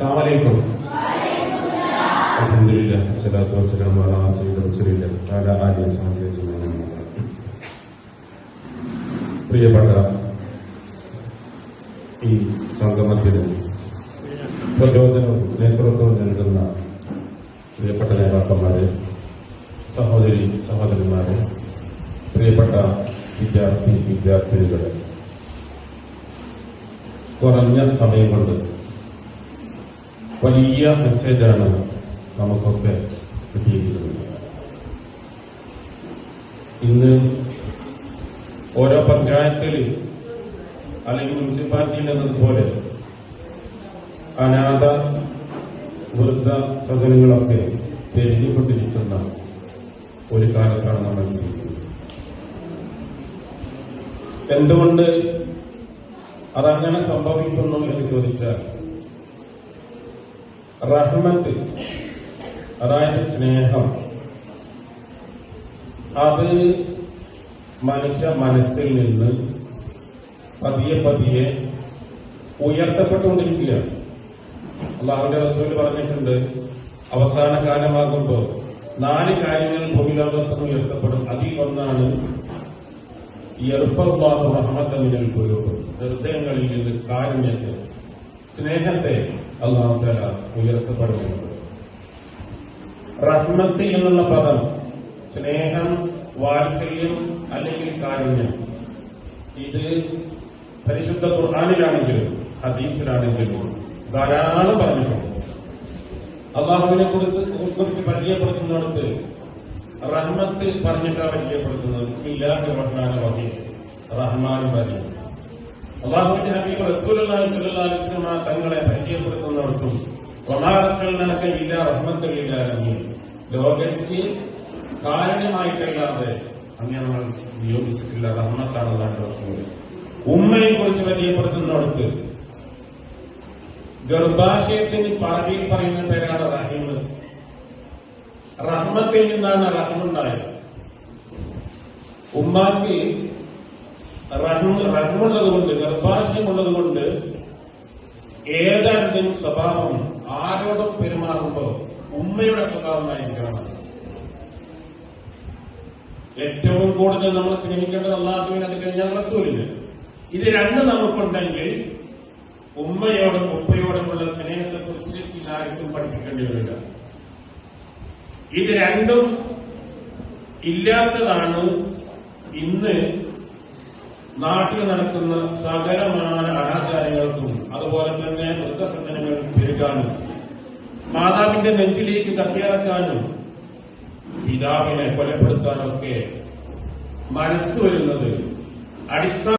السلام عليكم الحمد لله والصلاة والسلام على سيد رسول الله وعلى آله وصحبه أجمعين പ്രിയപ്പെട്ട ഈ സംഗമത്തിന് പ്രചോദനവും നേതൃത്വവും നൽകുന്ന പ്രിയപ്പെട്ട നേതാക്കന്മാരെ സഹോദരി സഹോദരന്മാരെ പ്രിയപ്പെട്ട വിദ്യാർത്ഥി വിദ്യാർത്ഥിനികളെ കുറഞ്ഞ സമയം കൊണ്ട് വലിയ മെസ്സേജാണ് നമുക്കൊക്കെ കിട്ടിയിരിക്കുന്നത് ഇന്ന് ഓരോ പഞ്ചായത്തിൽ അല്ലെങ്കിൽ മുനിസിപ്പാലിറ്റിയിൽ എന്നതുപോലെ അനാഥ വൃദ്ധ സദനങ്ങളൊക്കെ തെരഞ്ഞുകൊണ്ടിരിക്കുന്ന ഒരു കാലത്താണ് നമ്മൾ ജീവിക്കുന്നത്. എന്തുകൊണ്ട് അതങ്ങനെ സംഭവിക്കുന്നു എന്ന് ചോദിച്ചാൽ റഹ്മത്ത്. അതായത് സ്നേഹം. അത് മനുഷ്യ മനസ്സിൽ നിന്ന് പതിയെ പതിയെ ഉയർത്തപ്പെട്ടുകൊണ്ടിരിക്കുകയാണ്. അള്ളാഹുന്റെ റസൂൽ പറഞ്ഞിട്ടുണ്ട് അവസാന കാലമാകുമ്പോൾ നാല് കാര്യങ്ങൾ ഭൂമിലോകത്തിന് ഉയർത്തപ്പെടും. അതിൽ ഒന്നാണ് റഹ്മത്തമിനൽ ഹൃദയങ്ങളിൽ നിന്ന് കാരുണ്യത്തെ സ്നേഹത്തെ അള്ളാഹു തല ഉയർത്തപ്പെടുന്നുണ്ട്. റഹ്മത്ത് എന്നുള്ള പദം സ്നേഹം വാത്സല്യം അല്ലെങ്കിൽ കാരുണ്യം. ഇത് പരിശുദ്ധ ഖുർആാനിലാണെങ്കിലും ഹദീസിലാണെങ്കിലും ധാരാളം പറഞ്ഞിട്ടുണ്ട്. അള്ളാഹുവിനെ കുറിച്ച് കുറിച്ച് പരിചയപ്പെടുത്തുന്നിടത്ത് റഹ്മത്ത് പറഞ്ഞിട്ടാണ് പരിചയപ്പെടുത്തുന്നത്. റഹ്മാൻ റഹീം. അള്ളാഹുവിന്റെ ഹബീബ് റസൂലുള്ളാഹി അലൈഹി വസല്ലം തങ്ങളെ പരിചയപ്പെടുത്തുന്നിടത്തും വമാ അർസൽനാക ഇല്ലാ റഹ്മത്തുൽ ലിൽ കാരണമായിട്ടല്ലാതെ അങ്ങനെ നമ്മൾ നിയോഗിച്ചിട്ടില്ല. റഹ്മത്താണ് ഉമ്മയെ കുറിച്ച് പരിചയപ്പെടുത്തുന്നിടത്ത് ഗർഭാശയത്തിന് പറവിൽ പറയുന്ന പേരാണ് റഹീം. റഹ്മത്തിൽ നിന്നാണ് റഹ്മുണ്ടായത്. ഉമ്മാക്ക് റഹ്മുള്ളത് കൊണ്ട് നിർഭാഷ്യമുള്ളത് കൊണ്ട് ഏതാണ്ടും സ്വഭാവം ആരോടും പെരുമാറുമ്പോ ഉമ്മയുടെ സ്വഭാവമായിരിക്കണം. ഏറ്റവും കൂടുതൽ നമ്മൾ സ്നേഹിക്കേണ്ടത് അള്ളാഹുവിന് അത് കഴിഞ്ഞാൽ റസൂലിന് ഇത് രണ്ട് നമുക്കുണ്ടെങ്കിൽ ഉമ്മയോടും ഉപ്പയോടുമുള്ള സ്നേഹത്തെ കുറിച്ച് ആർക്കും പഠിപ്പിക്കേണ്ടി വരില്ല ഇത് രണ്ടും ഇല്ലാത്തതാണ് ഇന്ന് നാട്ടിൽ നടക്കുന്ന സകലമായ അനാചാരങ്ങൾക്കും അതുപോലെ തന്നെ വൃദ്ധസംഘടനകൾ പെരുകാനും മാതാവിന്റെ നെഞ്ചിലേക്ക് കത്തിയിറക്കാനും പിതാവിനെ കൊലപ്പെടുത്താനൊക്കെ മനസ്സ് വരുന്നത് അടിസ്ഥാന